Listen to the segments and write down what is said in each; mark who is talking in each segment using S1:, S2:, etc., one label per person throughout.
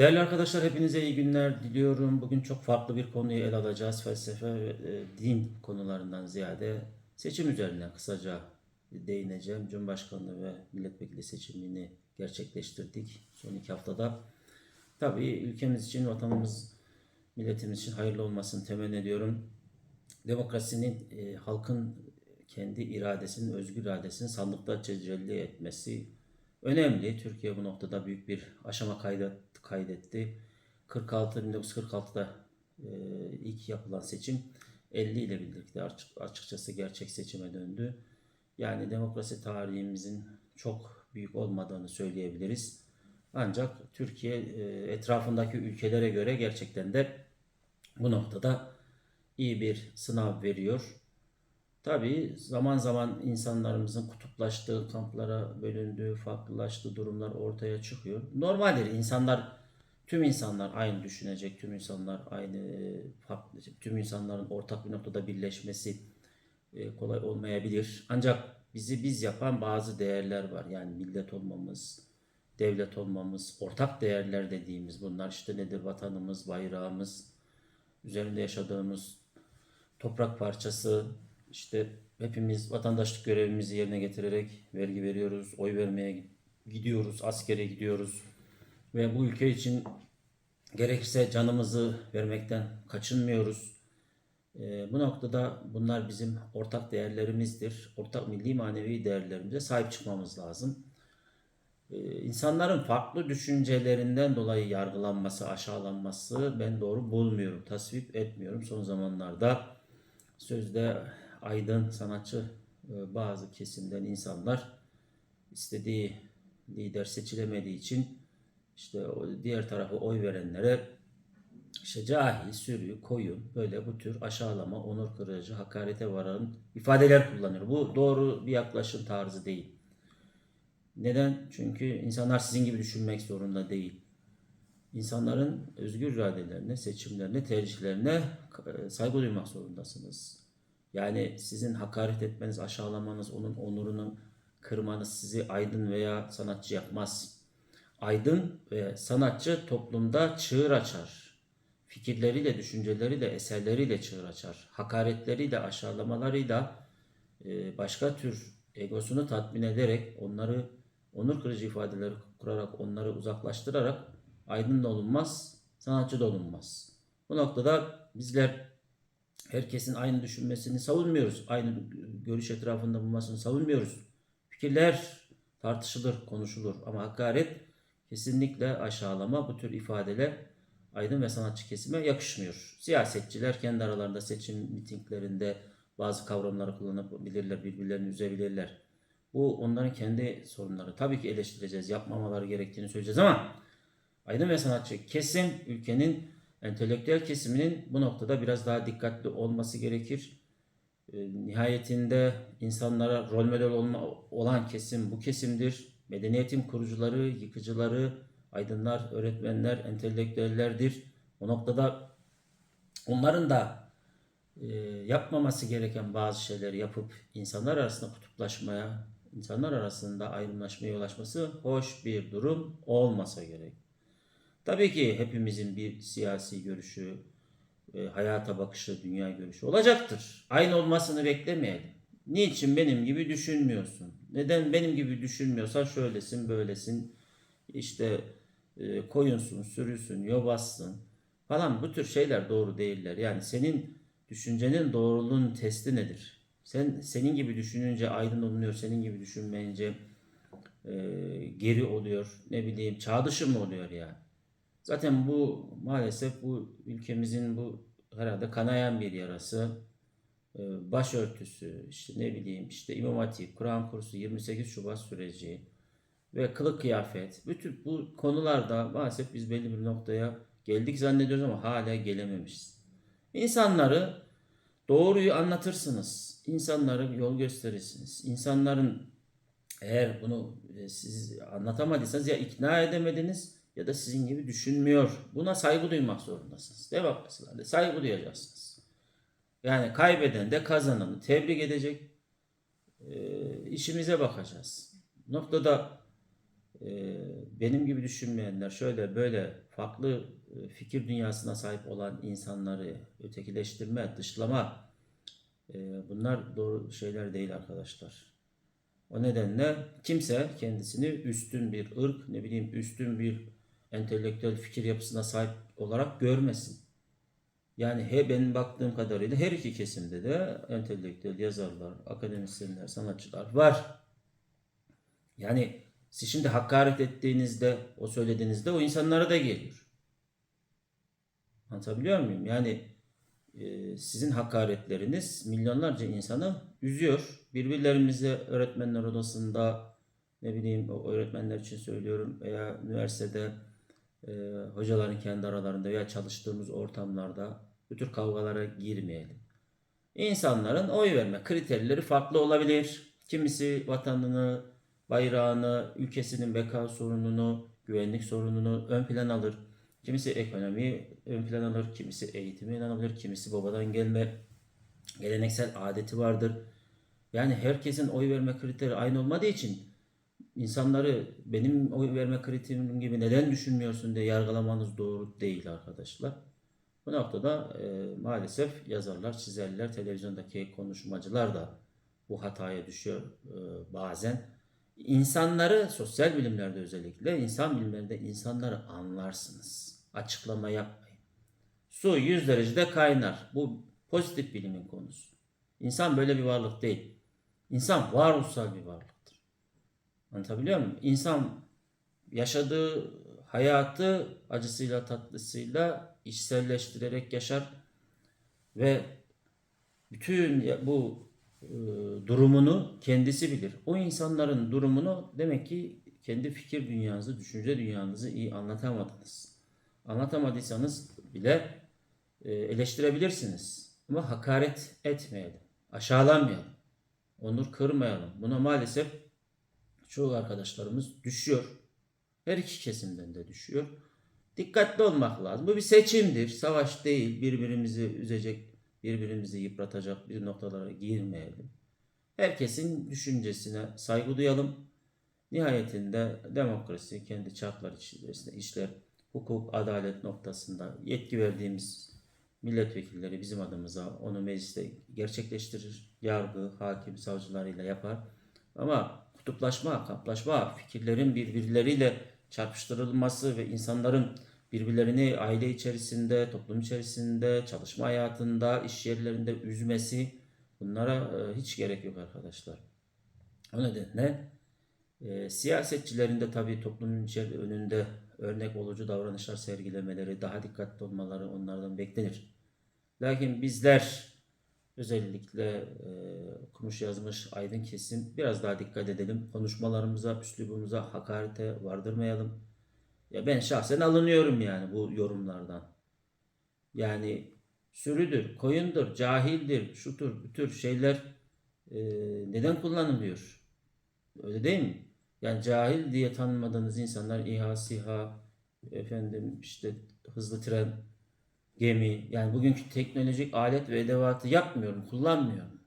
S1: Değerli arkadaşlar hepinize iyi günler diliyorum. Bugün çok farklı bir konuyu ele alacağız. Felsefe ve e, din konularından ziyade seçim üzerine kısaca değineceğim. Cumhurbaşkanlığı ve milletvekili seçimini gerçekleştirdik son iki haftada. Tabii ülkemiz için, vatanımız, milletimiz için hayırlı olmasını temenni ediyorum. Demokrasinin e, halkın kendi iradesinin, özgür iradesinin sandıkta tecelli etmesi önemli. Türkiye bu noktada büyük bir aşama kaydet, kaydetti. 46 1946'da e, ilk yapılan seçim 50 ile birlikte açık, açıkçası gerçek seçime döndü. Yani demokrasi tarihimizin çok büyük olmadığını söyleyebiliriz. Ancak Türkiye e, etrafındaki ülkelere göre gerçekten de bu noktada iyi bir sınav veriyor. Tabii zaman zaman insanlarımızın kutuplaştığı, kamplara bölündüğü, farklılaştığı durumlar ortaya çıkıyor. Normaldir. İnsanlar, tüm insanlar aynı düşünecek, tüm insanlar aynı e, farklı, tüm insanların ortak bir noktada birleşmesi e, kolay olmayabilir. Ancak bizi biz yapan bazı değerler var. Yani millet olmamız, devlet olmamız, ortak değerler dediğimiz bunlar işte nedir? Vatanımız, bayrağımız, üzerinde yaşadığımız toprak parçası, işte hepimiz vatandaşlık görevimizi yerine getirerek vergi veriyoruz, oy vermeye gidiyoruz, askere gidiyoruz ve bu ülke için gerekirse canımızı vermekten kaçınmıyoruz. Ee, bu noktada bunlar bizim ortak değerlerimizdir. Ortak milli manevi değerlerimize sahip çıkmamız lazım. Ee, insanların farklı düşüncelerinden dolayı yargılanması, aşağılanması ben doğru bulmuyorum, tasvip etmiyorum. Son zamanlarda sözde aydın sanatçı e, bazı kesimden insanlar istediği lider seçilemediği için işte diğer tarafa oy verenlere işte cahil, sürü, koyun böyle bu tür aşağılama, onur kırıcı, hakarete varan ifadeler kullanıyor. Bu doğru bir yaklaşım tarzı değil. Neden? Çünkü insanlar sizin gibi düşünmek zorunda değil. İnsanların özgür iradelerine, seçimlerine, tercihlerine e, saygı duymak zorundasınız. Yani sizin hakaret etmeniz, aşağılamanız, onun onurunu kırmanız sizi aydın veya sanatçı yapmaz. Aydın ve sanatçı toplumda çığır açar. Fikirleriyle, düşünceleriyle, eserleriyle çığır açar. Hakaretleriyle, aşağılamalarıyla e, başka tür egosunu tatmin ederek onları onur kırıcı ifadeleri kurarak onları uzaklaştırarak aydın da olunmaz, sanatçı da olunmaz. Bu noktada bizler herkesin aynı düşünmesini savunmuyoruz. Aynı görüş etrafında bulunmasını savunmuyoruz. Fikirler tartışılır, konuşulur ama hakaret kesinlikle aşağılama bu tür ifadeler aydın ve sanatçı kesime yakışmıyor. Siyasetçiler kendi aralarında seçim mitinglerinde bazı kavramları kullanabilirler, birbirlerini üzebilirler. Bu onların kendi sorunları. Tabii ki eleştireceğiz, yapmamaları gerektiğini söyleyeceğiz ama aydın ve sanatçı kesim ülkenin entelektüel kesiminin bu noktada biraz daha dikkatli olması gerekir. E, nihayetinde insanlara rol model olma, olan kesim bu kesimdir. Medeniyetin kurucuları, yıkıcıları, aydınlar, öğretmenler, entelektüellerdir. O noktada onların da e, yapmaması gereken bazı şeyleri yapıp insanlar arasında kutuplaşmaya, insanlar arasında ayrımlaşmaya yol açması hoş bir durum olmasa gerek. Tabii ki hepimizin bir siyasi görüşü, e, hayata bakışı, dünya görüşü olacaktır. Aynı olmasını beklemeyelim. Niçin benim gibi düşünmüyorsun? Neden benim gibi düşünmüyorsan şöylesin, böylesin, işte e, koyunsun, sürüsün, yobazsın falan bu tür şeyler doğru değiller. Yani senin düşüncenin doğruluğun testi nedir? Sen senin gibi düşününce aydın olunuyor, senin gibi düşünmeyince e, geri oluyor, ne bileyim çağ dışı mı oluyor yani? Zaten bu maalesef bu ülkemizin bu herhalde kanayan bir yarası. Ee, Başörtüsü, işte ne bileyim işte İmam Hatip, Kur'an kursu, 28 Şubat süreci ve kılık kıyafet. Bütün bu konularda maalesef biz belli bir noktaya geldik zannediyoruz ama hala gelememişiz. İnsanları doğruyu anlatırsınız. İnsanlara yol gösterirsiniz. İnsanların eğer bunu e, siz anlatamadıysanız ya ikna edemediniz ya da sizin gibi düşünmüyor. Buna saygı duymak zorundasınız. Demokrasilerde saygı duyacaksınız. Yani kaybeden de kazananı tebrik edecek. E, işimize bakacağız. Noktada e, benim gibi düşünmeyenler şöyle böyle farklı e, fikir dünyasına sahip olan insanları ötekileştirme, dışlama e, bunlar doğru şeyler değil arkadaşlar. O nedenle kimse kendisini üstün bir ırk, ne bileyim üstün bir entelektüel fikir yapısına sahip olarak görmesin. Yani he benim baktığım kadarıyla her iki kesimde de entelektüel yazarlar, akademisyenler, sanatçılar var. Yani siz şimdi hakaret ettiğinizde, o söylediğinizde o insanlara da geliyor. Anlatabiliyor muyum? Yani e, sizin hakaretleriniz milyonlarca insanı üzüyor. Birbirlerimize öğretmenler odasında ne bileyim öğretmenler için söylüyorum veya üniversitede e, hocaların kendi aralarında veya çalıştığımız ortamlarda bu tür kavgalara girmeyelim. İnsanların oy verme kriterleri farklı olabilir. Kimisi vatanını, bayrağını, ülkesinin beka sorununu, güvenlik sorununu ön plan alır. Kimisi ekonomiyi ön plan alır, kimisi eğitimi ön alır, kimisi babadan gelme geleneksel adeti vardır. Yani herkesin oy verme kriteri aynı olmadığı için insanları benim oy verme kriterim gibi neden düşünmüyorsun diye yargılamanız doğru değil arkadaşlar. Bu noktada e, maalesef yazarlar, çizerler, televizyondaki konuşmacılar da bu hataya düşüyor e, bazen. İnsanları sosyal bilimlerde özellikle insan bilimlerinde insanları anlarsınız. Açıklama yapmayın. Su 100 derecede kaynar. Bu pozitif bilimin konusu. İnsan böyle bir varlık değil. İnsan varoluşsal bir varlıktır. Anlatabiliyor muyum? İnsan yaşadığı hayatı acısıyla tatlısıyla içselleştirerek yaşar ve bütün bu e, durumunu kendisi bilir. O insanların durumunu demek ki kendi fikir dünyanızı, düşünce dünyanızı iyi anlatamadınız. Anlatamadıysanız bile e, eleştirebilirsiniz. Ama hakaret etmeyelim, aşağılamayalım, onur kırmayalım. Buna maalesef çoğu arkadaşlarımız düşüyor. Her iki kesimden de düşüyor. Dikkatli olmak lazım. Bu bir seçimdir. Savaş değil. Birbirimizi üzecek, birbirimizi yıpratacak bir noktalara girmeyelim. Herkesin düşüncesine saygı duyalım. Nihayetinde demokrasi kendi çarklar içerisinde işler. Hukuk, adalet noktasında yetki verdiğimiz milletvekilleri bizim adımıza onu mecliste gerçekleştirir. Yargı, hakim, savcılarıyla yapar. Ama kutuplaşma, kamplaşma, fikirlerin birbirleriyle çarpıştırılması ve insanların birbirlerini aile içerisinde, toplum içerisinde, çalışma hayatında, iş yerlerinde üzmesi bunlara e, hiç gerek yok arkadaşlar. O nedenle e, siyasetçilerin de tabii toplumun önünde örnek olucu davranışlar sergilemeleri, daha dikkatli olmaları onlardan beklenir. Lakin bizler özellikle e, okumuş yazmış aydın kesim biraz daha dikkat edelim. Konuşmalarımıza, üslubumuza hakarete vardırmayalım. Ya ben şahsen alınıyorum yani bu yorumlardan. Yani sürüdür, koyundur, cahildir, şutur, bu tür şeyler e, neden kullanılıyor? Öyle değil mi? Yani cahil diye tanımadığınız insanlar İHA, SİHA, efendim işte hızlı tren, gemi yani bugünkü teknolojik alet ve edevatı yapmıyorum, kullanmıyorum.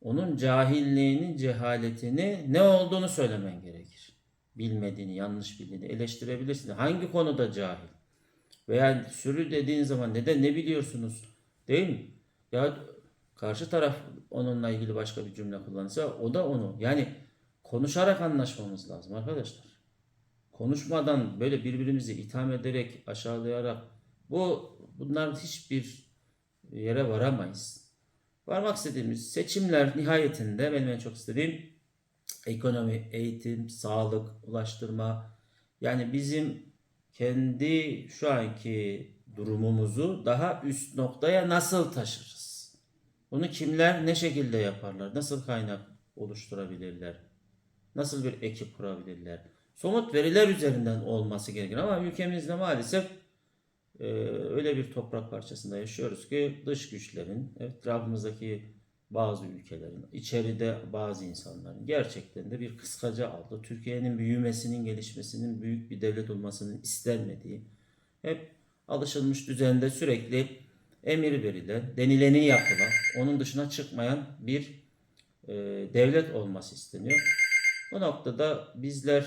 S1: Onun cahilliğini, cehaletini ne olduğunu söylemen gerekir. Bilmediğini, yanlış bildiğini eleştirebilirsin. Hangi konuda cahil? Veya sürü dediğin zaman neden ne biliyorsunuz? Değil mi? Ya karşı taraf onunla ilgili başka bir cümle kullansa o da onu. Yani konuşarak anlaşmamız lazım arkadaşlar. Konuşmadan böyle birbirimizi itham ederek, aşağılayarak bu bunlar hiçbir yere varamayız. Varmak istediğimiz seçimler nihayetinde benim en çok istediğim ekonomi, eğitim, sağlık, ulaştırma yani bizim kendi şu anki durumumuzu daha üst noktaya nasıl taşırız? Bunu kimler ne şekilde yaparlar? Nasıl kaynak oluşturabilirler? Nasıl bir ekip kurabilirler? Somut veriler üzerinden olması gerekir ama ülkemizde maalesef e, öyle bir toprak parçasında yaşıyoruz ki dış güçlerin, etrafımızdaki bazı ülkelerin, içeride bazı insanların gerçekten de bir kıskaca aldı. Türkiye'nin büyümesinin, gelişmesinin, büyük bir devlet olmasının istenmediği, hep alışılmış düzende sürekli emir verilen, denileni yapılan, onun dışına çıkmayan bir e, devlet olması isteniyor. Bu noktada bizler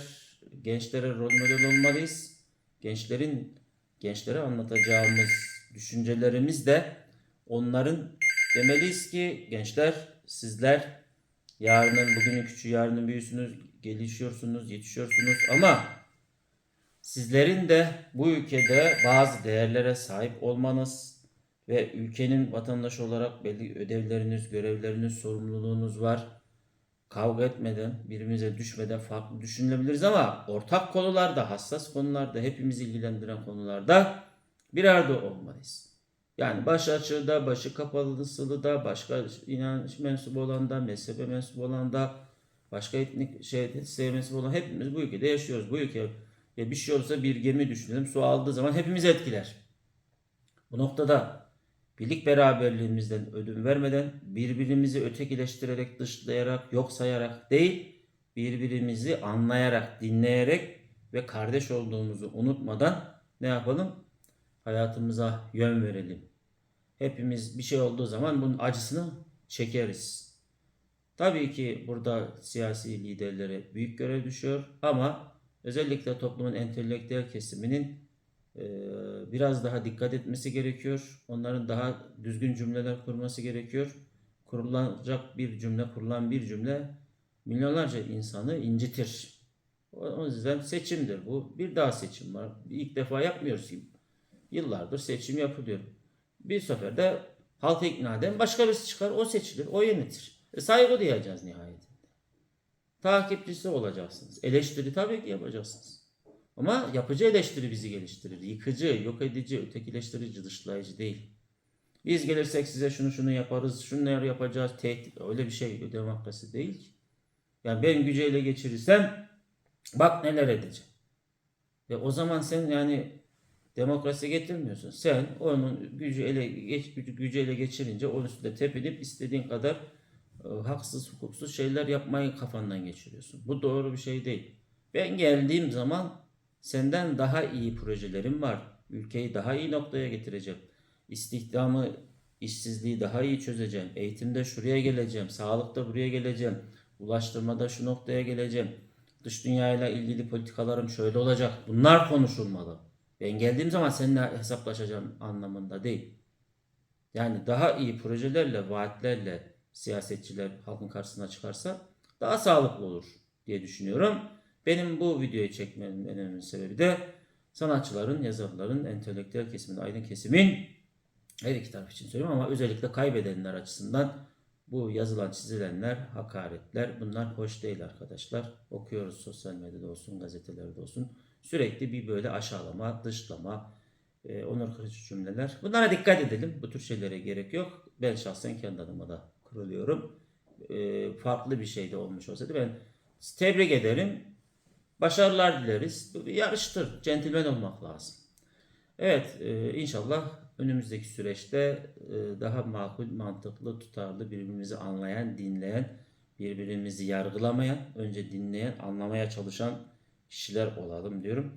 S1: gençlere rol model olmalıyız. Gençlerin gençlere anlatacağımız düşüncelerimiz de onların demeliyiz ki gençler sizler yarının bugünün küçüğü yarının büyüsünüz, gelişiyorsunuz, yetişiyorsunuz ama sizlerin de bu ülkede bazı değerlere sahip olmanız ve ülkenin vatandaşı olarak belli ödevleriniz, görevleriniz, sorumluluğunuz var. Kavga etmeden, birbirimize düşmeden farklı düşünebiliriz ama ortak konularda, hassas konularda, hepimizi ilgilendiren konularda bir arada olmalıyız. Yani başı açığı başı kapalısılı da, başka inanç mensubu olan da, mezhebe mensubu olan da, başka etnik şey, şey mensubu olan hepimiz bu ülkede yaşıyoruz. Bu ülke bir şey olursa bir gemi düşünelim. Su aldığı zaman hepimizi etkiler. Bu noktada birlik beraberliğimizden ödün vermeden birbirimizi ötekileştirerek, dışlayarak, yok sayarak değil, birbirimizi anlayarak, dinleyerek ve kardeş olduğumuzu unutmadan ne yapalım? Hayatımıza yön verelim. Hepimiz bir şey olduğu zaman bunun acısını çekeriz. Tabii ki burada siyasi liderlere büyük görev düşüyor ama özellikle toplumun entelektüel kesiminin biraz daha dikkat etmesi gerekiyor. Onların daha düzgün cümleler kurması gerekiyor. Kurulacak bir cümle, kurulan bir cümle milyonlarca insanı incitir. O o yüzden seçimdir bu. Bir daha seçim var. İlk defa yapmıyoruz ki. Yıllardır seçim yapılıyor. Bir seferde halkı ikna eden başka birisi çıkar. O seçilir, o yönetir. E, saygı duyacağız nihayetinde. Takipçisi olacaksınız. Eleştiri tabii ki yapacaksınız. Ama yapıcı eleştiri bizi geliştirir. Yıkıcı, yok edici, ötekileştirici, dışlayıcı değil. Biz gelirsek size şunu şunu yaparız, şunları yapacağız, tehdit. Öyle bir şey demokrasi değil ki. Yani ben gücü ele geçirirsem bak neler edeceğim. Ve o zaman sen yani demokrasi getirmiyorsun. Sen onun gücü ele geç, gücü ele geçirince onun üstünde tepinip istediğin kadar e, haksız hukuksuz şeyler yapmayı kafandan geçiriyorsun. Bu doğru bir şey değil. Ben geldiğim zaman senden daha iyi projelerim var. Ülkeyi daha iyi noktaya getireceğim. İstihdamı, işsizliği daha iyi çözeceğim. Eğitimde şuraya geleceğim. Sağlıkta buraya geleceğim. Ulaştırmada şu noktaya geleceğim. Dış dünyayla ilgili politikalarım şöyle olacak. Bunlar konuşulmalı. Ben geldiğim zaman seninle hesaplaşacağım anlamında değil. Yani daha iyi projelerle, vaatlerle siyasetçiler halkın karşısına çıkarsa daha sağlıklı olur diye düşünüyorum. Benim bu videoyu çekmemin en önemli sebebi de sanatçıların, yazarların, entelektüel kesimin, aydın kesimin her iki taraf için söylüyorum ama özellikle kaybedenler açısından bu yazılan, çizilenler, hakaretler bunlar hoş değil arkadaşlar. Okuyoruz sosyal medyada olsun, gazetelerde olsun. Sürekli bir böyle aşağılama, dışlama, e, onur kırıcı cümleler. Bunlara dikkat edelim. Bu tür şeylere gerek yok. Ben şahsen kendi adıma da kuruluyorum. E, farklı bir şey de olmuş olsaydı ben tebrik ederim. Başarılar dileriz. Yarıştır. Centilmen olmak lazım. Evet e, inşallah önümüzdeki süreçte e, daha makul, mantıklı, tutarlı, birbirimizi anlayan, dinleyen, birbirimizi yargılamayan, önce dinleyen, anlamaya çalışan kişiler olalım diyorum.